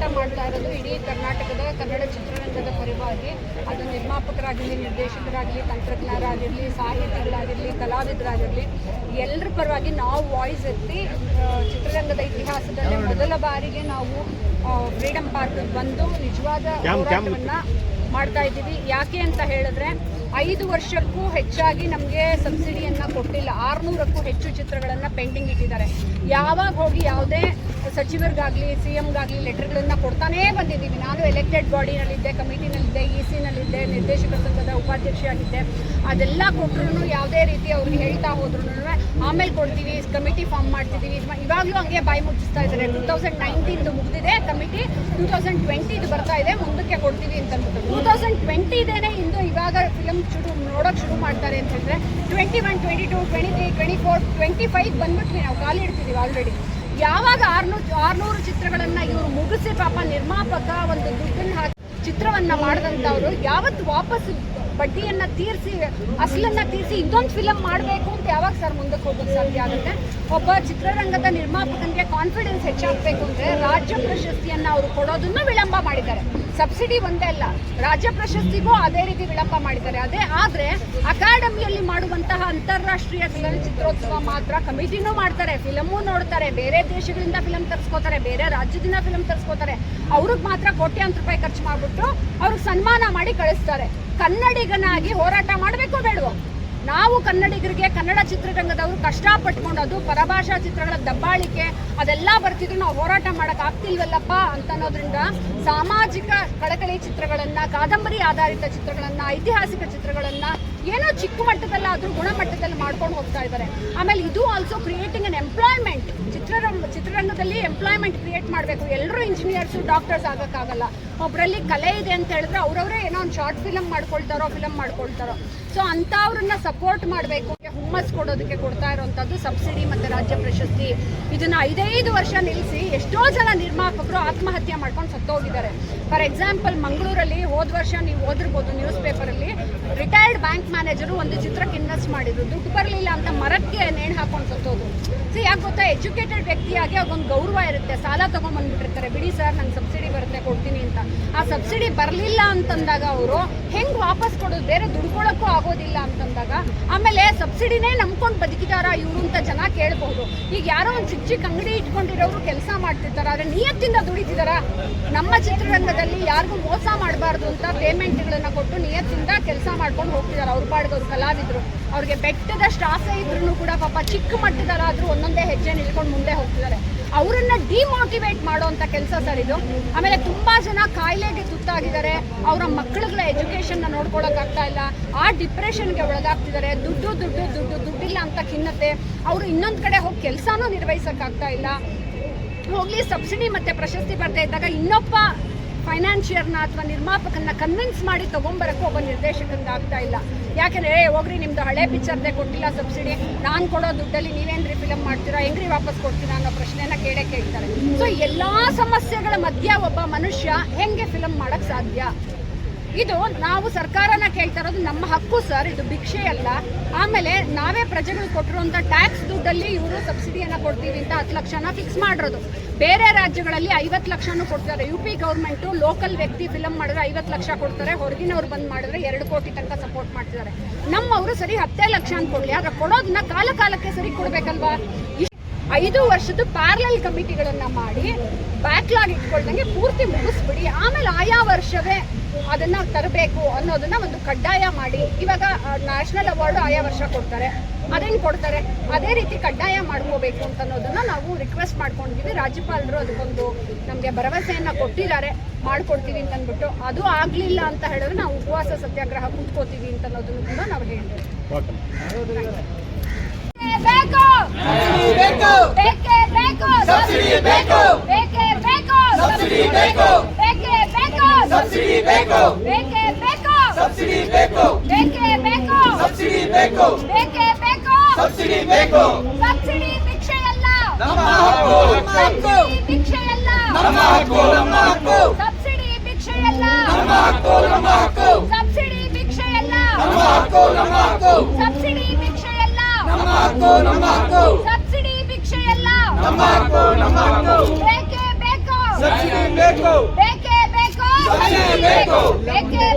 ಹೋರಾಟ ಮಾಡ್ತಾ ಇರೋದು ಇಡೀ ಕರ್ನಾಟಕದ ಕನ್ನಡ ಚಿತ್ರರಂಗದ ಪರವಾಗಿ ಅದು ನಿರ್ಮಾಪಕರಾಗಿರಲಿ ನಿರ್ದೇಶಕರಾಗಲಿ ತಂತ್ರಜ್ಞರಾಗಿರಲಿ ಸಾಹಿತಿಗಳಾಗಿರಲಿ ಕಲಾವಿದರಾಗಿರಲಿ ಎಲ್ಲರ ಪರವಾಗಿ ನಾವು ವಾಯ್ಸ್ ಎತ್ತಿ ಚಿತ್ರರಂಗದ ಇತಿಹಾಸದಲ್ಲಿ ಮೊದಲ ಬಾರಿಗೆ ನಾವು ಫ್ರೀಡಮ್ ಪಾರ್ಕ್ ಬಂದು ನಿಜವಾದ ಹೋರಾಟವನ್ನ ಮಾಡ್ತಾ ಇದ್ದೀವಿ. ಯಾಕೆ ಅಂತ ಹೇಳಿದ್ರೆ, ಐದು ವರ್ಷಕ್ಕೂ ಹೆಚ್ಚಾಗಿ ನಮಗೆ ಸಬ್ಸಿಡಿಯನ್ನು ಕೊಟ್ಟಿಲ್ಲ. ಆರುನೂರಕ್ಕೂ ಹೆಚ್ಚು ಚಿತ್ರಗಳನ್ನು ಪೆಂಡಿಂಗ್ ಇಟ್ಟಿದ್ದಾರೆ. ಯಾವಾಗ ಹೋಗಿ ಯಾವುದೇ ಸಚಿವರಿಗಾಗಲಿ ಸಿ ಎಮ್ಗಾಗಲಿ ಲೆಟರ್ಗಳನ್ನು ಕೊಡ್ತಾನೇ ಬಂದಿದ್ದೀವಿ. ನಾನು ಎಲೆಕ್ಟೆಡ್ ಬಾಡಿನಲ್ಲಿದ್ದೆ ಕಮಿಟಿನಲ್ಲಿದ್ದೆ ಇ ಸಿನಲ್ಲಿದ್ದೆ ನಿರ್ದೇಶಕ ಸಂಘದ ಉಪಾಧ್ಯಕ್ಷೆಯಾಗಿದ್ದೆ. ಅದೆಲ್ಲ ಕೊಟ್ಟರು ಯಾವುದೇ ರೀತಿ ಅವ್ರಿಗೆ ಹೇಳ್ತಾ ಹೋದ್ರು ಆಮೇಲೆ ಕೊಡ್ತೀವಿ, ಕಮಿಟಿ ಫಾರ್ಮ್ ಮಾಡ್ತಿದ್ದೀವಿ. ಇವಾಗಲೂ ಹಂಗೆ ಬಾಯಿ ಮುಚ್ಚಿಸ್ತಾ ಇದ್ದಾರೆ. ಟೂ ತೌಸಂಡ್ ನೈನ್ಟೀನ್ದು ಮುಗಿದಿದೆ. ಕಮಿಟಿ ಟೂ ತೌಸಂಡ್ ಟ್ವೆಂಟಿದು ಬರ್ತಾ ಇದೆ ಮುಂದಕ್ಕೆ ಕೊಡ್ತೀವಿ ಅಂತ ಅಂದ್ಬಿಟ್ಟು ಟೂ ತೌಸಂಡ್ ಟ್ವೆಂಟಿ ಇದೇನೆ ಇಂದು ಇವಾಗ ಫಿಲಮ್ ಶುರು ನೋಡೋಕೆ ಶುರು ಮಾಡ್ತಾರೆ ಅಂತ ಹೇಳಿದ್ರೆ twenty one twenty two twenty three twenty four twenty five ಬಂದ್ಬಿಟ್ವಿ ನಾವು ಖಾಲಿ ಇಡ್ತಿದ್ದೀವಿ ಆಲ್ರೆಡಿ ಯಾವಾಗ ಆರ್ನೂರು ಆರ್ನೂರು ಚಿತ್ರಗಳನ್ನ ಇವರು ಮುಗಿಸಿ ಪಾಪ ನಿರ್ಮಾಪಕ ಒಂದು ದುಡ್ಡನ್ನ ಹಾಕಿ ಚಿತ್ರವನ್ನ ಮಾಡಿದಂಥವ್ರು ಯಾವತ್ತು ವಾಪಸ್ ಬಡ್ಡಿಯನ್ನು ತೀರಿಸಿ, ಅಸಲನ್ನ ತೀರಿಸಿ ಇನ್ನೊಂದು ಫಿಲಮ್ ಮಾಡಬೇಕು ಅಂತ ಯಾವಾಗ ಸರ್ ಮುಂದಕ್ಕೆ ಹೋಗೋಕ್ಕೆ ಸಾಧ್ಯ ಆಗುತ್ತೆ? ಒಬ್ಬ ಚಿತ್ರರಂಗದ ನಿರ್ಮಾಪಕನಿಗೆ ಕಾನ್ಫಿಡೆನ್ಸ್ ಹೆಚ್ಚಾಗಬೇಕು ಅಂದ್ರೆ ರಾಜ್ಯ ಪ್ರಶಸ್ತಿಯನ್ನ ಅವರು ಕೊಡೋದನ್ನು ವಿಳಂಬ ಮಾಡಿದ್ದಾರೆ. ಸಬ್ಸಿಡಿ ಒಂದೇ ಅಲ್ಲ, ರಾಜ್ಯ ಪ್ರಶಸ್ತಿಗೂ ಅದೇ ರೀತಿ ವಿಳಂಬ ಮಾಡಿದ್ದಾರೆ. ಅದೇ ಆದ್ರೆ ಅಕಾಡೆಮಿಯಲ್ಲಿ ಮಾಡುವಂತಹ ಅಂತಾರಾಷ್ಟ್ರೀಯ ಚಲನಚಿತ್ರೋತ್ಸವ ಮಾತ್ರ ಕಮಿಟಿನೂ ಮಾಡ್ತಾರೆ, ಫಿಲಮು ನೋಡ್ತಾರೆ, ಬೇರೆ ದೇಶಗಳಿಂದ ಫಿಲಮ್ ತರಿಸ್ಕೋತಾರೆ, ಬೇರೆ ರಾಜ್ಯದಿಂದ ಫಿಲಮ್ ತರಿಸ್ಕೋತಾರೆ. ಅವ್ರಿಗೆ ಮಾತ್ರ ಕೋಟ್ಯಾಂತರ ರೂಪಾಯಿ ಖರ್ಚು ಮಾಡಿಬಿಟ್ಟು ಅವ್ರಿಗೆ ಸನ್ಮಾನ ಮಾಡಿ ಕಳಿಸ್ತಾರೆ. ಕನ್ನಡಿಗನಾಗಿ ಹೋರಾಟ ಮಾಡಬೇಕು ಬೇಡವೋ? ನಾವು ಕನ್ನಡಿಗರಿಗೆ ಕನ್ನಡ ಚಿತ್ರರಂಗದವರು ಕಷ್ಟಪಟ್ಕೊಂಡು ಅದು ಪರಭಾಷಾ ಚಿತ್ರಗಳ ದಬ್ಬಾಳಿಕೆ ಅದೆಲ್ಲ ಬರ್ತಿದ್ರು, ನಾವು ಹೋರಾಟ ಮಾಡಕ್ ಆಗ್ತಿಲ್ವಲ್ಲಪ್ಪ ಅಂತ ಅನ್ನೋದ್ರಿಂದ ಸಾಮಾಜಿಕ ಕಳಕಳಿ ಚಿತ್ರಗಳನ್ನ, ಕಾದಂಬರಿ ಆಧಾರಿತ ಚಿತ್ರಗಳನ್ನ, ಐತಿಹಾಸಿಕ ಚಿತ್ರಗಳನ್ನ ಏನೋ ಚಿಕ್ಕ ಮಟ್ಟದಲ್ಲಾದ್ರೂ ಗುಣಮಟ್ಟದಲ್ಲಿ ಮಾಡ್ಕೊಂಡು ಹೋಗ್ತಾ ಇದ್ದಾರೆ. ಆಮೇಲೆ ಇದು ಆಲ್ಸೋ ಕ್ರಿಯೇಟಿಂಗ್ ಅನ್ ಎಂಪ್ಲಾಯ್ಮೆಂಟ್ ಚಿತ್ರರಂಗ, ಚಿತ್ರರಂಗದಲ್ಲಿ ಎಂಪ್ಲಾಯ್ಮೆಂಟ್ ಕ್ರಿಯೇಟ್ ಮಾಡಬೇಕು. ಎಲ್ಲರೂ ಇಂಜಿನಿಯರ್ಸು ಡಾಕ್ಟರ್ಸ್ ಆಗೋಕ್ಕಾಗಲ್ಲ. ಒಬ್ಬರಲ್ಲಿ ಕಲೆ ಇದೆ ಅಂತ ಹೇಳಿದ್ರೆ ಅವರವರೇ ಏನೋ ಒಂದು ಶಾರ್ಟ್ ಫಿಲಮ್ ಮಾಡ್ಕೊಳ್ತಾರೋ ಫಿಲಮ್ ಮಾಡ್ಕೊಳ್ತಾರೋ. ಸೊ ಅಂಥವ್ರನ್ನ ಸಪೋರ್ಟ್ ಮಾಡಬೇಕು ಹುಮ್ಮಸ್ ಕೊಡೋದಕ್ಕೆ ಕೊಡ್ತಾ ಇರೋವಂಥದ್ದು ಸಬ್ಸಿಡಿ ಮತ್ತು ರಾಜ್ಯ ಪ್ರಶಸ್ತಿ. ಇದನ್ನ ಐದೈದು ವರ್ಷ ನಿಲ್ಲಿಸಿ ಎಷ್ಟೋ ಜನ ನಿರ್ಮಾಪಕರು ಆತ್ಮಹತ್ಯೆ ಮಾಡ್ಕೊಂಡು ಸತ್ತೋಗಿದ್ದಾರೆ. ಫಾರ್ ಎಕ್ಸಾಂಪಲ್ ಮಂಗಳೂರಲ್ಲಿ ಹೋದ ವರ್ಷ ನೀವು ಓದಿರ್ಬೋದು ನ್ಯೂಸ್ ಪೇಪರಲ್ಲಿ ರಿಟೈರ್ಡ್ ಬ್ಯಾಂಕ್ ಮ್ಯಾನೇಜರು ಒಂದು ಚಿತ್ರಕ್ಕೆ ಇನ್ವೆಸ್ಟ್ ಮಾಡಿದ್ರು. ದುಡ್ಡು ಬರಲಿಲ್ಲ ಅಂತ ಮರಕ್ಕೆ ನೇಣು ಹಾಕೊಂಡು ಸತ್ತೋದು ಸೊ ಯಾಕೆ ಗೊತ್ತಾ? ಎಜುಕೇಟೆಡ್ ವ್ಯಕ್ತಿಯಾಗಿ ಅವ್ರಿಗೊಂದು ಗೌರವ ಇರುತ್ತೆ. ಸಾಲ ತಗೊಂಡ್ಬಂದ್ಬಿಟ್ಟಿರ್ತಾರೆ. ಬಿಡಿ ಸರ್, ನಂಗೆ ಸಬ್ಸಿಡಿ ಬರುತ್ತೆ, ಕೊಡ್ತೀನಿ ಅಂತ. ಆ ಸಬ್ಸಿಡಿ ಬರಲಿಲ್ಲ ಅಂತಂದಾಗ ಅವರು ಹೆಂಗ್ ವಾಪಸ್ ಕೊಡೋದು? ಬೇರೆ ದುಡ್ಕೊಳಕ್ಕೂ ಆಗೋದಿಲ್ಲ ಅಂತಂದಾಗ ಆಮೇಲೆ ಸಬ್ಸಿಡಿನೇ ನಂಬ್ಕೊಂಡು ಬದುಕಿದಾರ ಇವರು ಅಂತ ಜನ ಕೇಳಬಹುದು ಈಗ ಯಾರೋ ಒಂದು ಚಿಕ್ಕ ಚಿಕ್ಕ ಅಂಗಡಿ ಇಟ್ಕೊಂಡಿರೋರು ಕೆಲಸ ಮಾಡ್ತಿರ್ತಾರ, ಆದ್ರೆ ನಿಯತ್ತಿಂದ ದುಡಿತಿದಾರ. ನಮ್ಮ ಚಿತ್ರರಂಗದಲ್ಲಿ ಯಾರಿಗೂ ಮೋಸ ಮಾಡಬಾರ್ದು ಅಂತ ಪೇಮೆಂಟ್ಗಳನ್ನು ಕೊಟ್ಟು ನಿಯತ್ತಿಂದ ಕೆಲಸ ಮಾಡ್ಕೊಂಡು ಹೋಗ್ತಿದ್ದಾರೆ ಅವ್ರ ಪಾಡ್ಗೆ ಅವ್ರು ಕಲಾವಿದ್ರು. ಅವ್ರಿಗೆ ಬೆಟ್ಟದಷ್ಟು ಆಸೆ ಇದ್ರೂ ಕೂಡ ಪಾಪ ಚಿಕ್ಕ ಮಟ್ಟದಲ್ಲಾದ್ರೂ ಒಂದೊಂದೇ ಹೆಜ್ಜೆ ನಿಲ್ಕೊಂಡು ಮುಂದೆ ಹೋಗ್ತಿದ್ದಾರೆ ಅವರನ್ನ ಡಿಮೋಟಿವೇಟ್ ಮಾಡುವಂತ ಕೆಲಸ ಸರ್ ಇದು ಆಮೇಲೆ ತುಂಬಾ ಜನ ಕಾಯಿಲೆಗೆ ತುತ್ತಾಗಿದ್ದಾರೆ, ಅವರ ಮಕ್ಕಳುಗಳ ಎಜುಕೇಷನ್ನ ನೋಡ್ಕೊಳಕ್ ಆಗ್ತಾ ಇಲ್ಲ, ಆ ಡಿಪ್ರೆಷನ್ಗೆ ಒಳಗಾಗ್ತಿದ್ದಾರೆ, ದುಡ್ಡು ದುಡ್ಡು ದುಡ್ಡು, ದುಡ್ಡಿಲ್ಲ ಅಂತ ಖಿನ್ನತೆ, ಅವರು ಇನ್ನೊಂದು ಕಡೆ ಹೋಗಿ ಕೆಲಸನೂ ನಿರ್ವಹಿಸಕ್ ಆಗ್ತಾ ಇಲ್ಲ. ಹೋಗ್ಲಿ, ಸಬ್ಸಿಡಿ ಮತ್ತೆ ಪ್ರಶಸ್ತಿ ಬರ್ತಾ ಇದ್ದಾಗ ಇನ್ನೊಬ್ಬ ಫೈನಾನ್ಷಿಯರ್ನ ಅಥವಾ ನಿರ್ಮಾಪಕನ್ನ ಕನ್ವಿನ್ಸ್ ಮಾಡಿ ತಗೊಂಬರಕ್ಕೆ ಒಬ್ಬ ನಿರ್ದೇಶಕಂಗೆ ಆಗ್ತಾ ಇಲ್ಲ. ಯಾಕೆಂದ್ರೆ ಹೋಗ್ರಿ, ನಿಮ್ದು ಹಳೆ ಪಿಕ್ಚರ್ದೇ ಕೊಟ್ಟಿಲ್ಲ ಸಬ್ಸಿಡಿ ನಾನು ಕೊಡೋ ದುಡ್ಡಲ್ಲಿ ನೀವೇನ್ರಿ ಫಿಲಮ್ ಮಾಡ್ತೀರಾ? ಹೆಂಗ್ರಿ ವಾಪಸ್ ಕೊಡ್ತೀರಾ? ಅನ್ನೋ ಪ್ರಶ್ನೆನ ಕೇಳೇ ಕೇಳ್ತಾರೆ. ಸೊ ಎಲ್ಲಾ ಸಮಸ್ಯೆಗಳ ಮಧ್ಯ ಒಬ್ಬ ಮನುಷ್ಯ ಹೆಂಗೆ ಫಿಲಮ್ ಮಾಡಕ್ ಸಾಧ್ಯ? ಇದು ನಾವು ಸರ್ಕಾರನ ಕೇಳ್ತಾ ಇರೋದು ನಮ್ಮ ಹಕ್ಕು ಸರ್, ಇದು ಭಿಕ್ಷೆ ಅಲ್ಲ. ಆಮೇಲೆ ನಾವೇ ಪ್ರಜೆಗಳು ಕೊಟ್ಟಿರುವಂತ ಟ್ಯಾಕ್ಸ್ ದುಡ್ಡಲ್ಲಿ ಇವರು ಸಬ್ಸಿಡಿಯನ್ನ ಕೊಡ್ತೀವಿ ಅಂತ ಹತ್ತು ಲಕ್ಷನ ಫಿಕ್ಸ್ ಮಾಡಿರೋದು. ಬೇರೆ ರಾಜ್ಯಗಳಲ್ಲಿ ಐವತ್ತು ಲಕ್ಷನೂ ಕೊಡ್ತಾರೆ. ಯು ಪಿ ಗೌರ್ಮೆಂಟು ಲೋಕಲ್ ವ್ಯಕ್ತಿ ಫಿಲಮ್ ಮಾಡಿದ್ರೆ ಐವತ್ತು ಲಕ್ಷ ಕೊಡ್ತಾರೆ. ಹೊರಗಿನವ್ರು ಬಂದ್ ಮಾಡಿದ್ರೆ ಎರಡು ಕೋಟಿ ತನಕ ಸಪೋರ್ಟ್ ಮಾಡ್ತಿದ್ದಾರೆ. ನಮ್ಮವರು ಸರಿ ಹತ್ತೇ ಲಕ್ಷ ಅಂತ ಕೊಡ್ಲಿ ಆದ್ರೆ ಕೊಡೋದನ್ನ ಕಾಲ ಕಾಲಕ್ಕೆ ಸರಿ ಕೊಡ್ಬೇಕಲ್ವಾ? ಐದು ವರ್ಷದ ಪ್ಯಾರಲಲ್ ಕಮಿಟಿಗಳನ್ನ ಮಾಡಿ ಬ್ಯಾಕ್ಲಾಗ್ ಇಟ್ಕೊಳ್ದಂಗೆ ಪೂರ್ತಿ ಮುಗಿಸ್ಬಿಡಿ. ಆಮೇಲೆ ಆಯಾ ವರ್ಷವೇ ಅದನ್ನ ತರಬೇಕು ಅನ್ನೋದನ್ನ ಒಂದು ಕಡ್ಡಾಯ ಮಾಡಿ. ಇವಾಗ ನ್ಯಾಷನಲ್ ಅವಾರ್ಡ್ ಆಯಾ ವರ್ಷ ಕೊಡ್ತಾರೆ. ಅದೇನ್ ಕೊಡ್ತಾರೆ? ಅದೇ ರೀತಿ ಕಡ್ಡಾಯ ಮಾಡ್ಕೋಬೇಕು ಅಂತ ಅನ್ನೋದನ್ನ ನಾವು ರಿಕ್ವೆಸ್ಟ್ ಮಾಡ್ಕೊಂಡಿದ್ದೀವಿ ರಾಜ್ಯಪಾಲರು ಅದಕ್ಕೊಂದು ನಮಗೆ ಭರವಸೆಯನ್ನ ಕೊಟ್ಟಿದ್ದಾರೆ. ಮಾಡ್ಕೊಡ್ತೀವಿ ಅಂತ ಅಂದ್ಬಿಟ್ಟು ಅದು ಆಗ್ಲಿಲ್ಲ ಅಂತ ಹೇಳಿದ್ರೆ ನಾವು ಉಪವಾಸ ಸತ್ಯಾಗ್ರಹ ಕೂತ್ಕೋತೀವಿ ಅಂತ ಅನ್ನೋದನ್ನು ಕೂಡ ನಾವು ಹೇಳ್ತೇವೆ ಬೇಕು. ಬೇಕು. ಬೇಕೇ ಬೇಕು. ಸಬ್ಸಿಡಿ ಬೇಕು. ಬೇಕೇ ಬೇಕು. ಸಬ್ಸಿಡಿ ಬೇಕು. ಬೇಕೇ ಬೇಕು. ಸಬ್ಸಿಡಿ ಬೇಕು. ಬೇಕೇ ಬೇಕು. ಸಬ್ಸಿಡಿ ಬೇಕು. ಬೇಕೇ ಬೇಕು. ಸಬ್ಸಿಡಿ ಬೇಕು. ಬೇಕೇ ಬೇಕು. ಸಬ್ಸಿಡಿ ಬೇಕು. ಸಬ್ಸಿಡಿ ಭಿಕ್ಷೆಯಲ್ಲ. ನಮ್ಮ ಹಕ್ಕು. ನಮ್ಮ ಹಕ್ಕು ಭಿಕ್ಷೆಯಲ್ಲ. ನಮ್ಮ ಹಕ್ಕು. ನಮ್ಮ ಹಕ್ಕು. ಸಬ್ಸಿಡಿ ಭಿಕ್ಷೆಯಲ್ಲ. ನಮ್ಮ ಹಕ್ಕು. ನಮ್ಮ ಹಕ್ಕು. ಸಬ್ಸಿಡಿ ಭಿಕ್ಷೆಯಲ್ಲ. ನಮ್ಮ ಹಕ್ಕು. ನಮ್ಮ ಹಕ್ಕು. ಸಬ್ಸಿಡಿ ಭಿಕ್ಷೆಯಲ್ಲ ನಮ್ಮ ಹಕ್ಕು ನಮ್ಮ ಹಕ್ಕು ಸಬ್ಸಿಡಿ ಭಿಕ್ಷೆಯಲ್ಲ. ನಮ್ಮ ಬೇಕೇ ಬೇಕು. ಸಬ್ಸಿಡಿ ಬೇಕು. ಬೇಕೇ ಬೇಕು. ಸಬ್ಸಿಡಿ ಬೇಕು ಬೇಕೇ.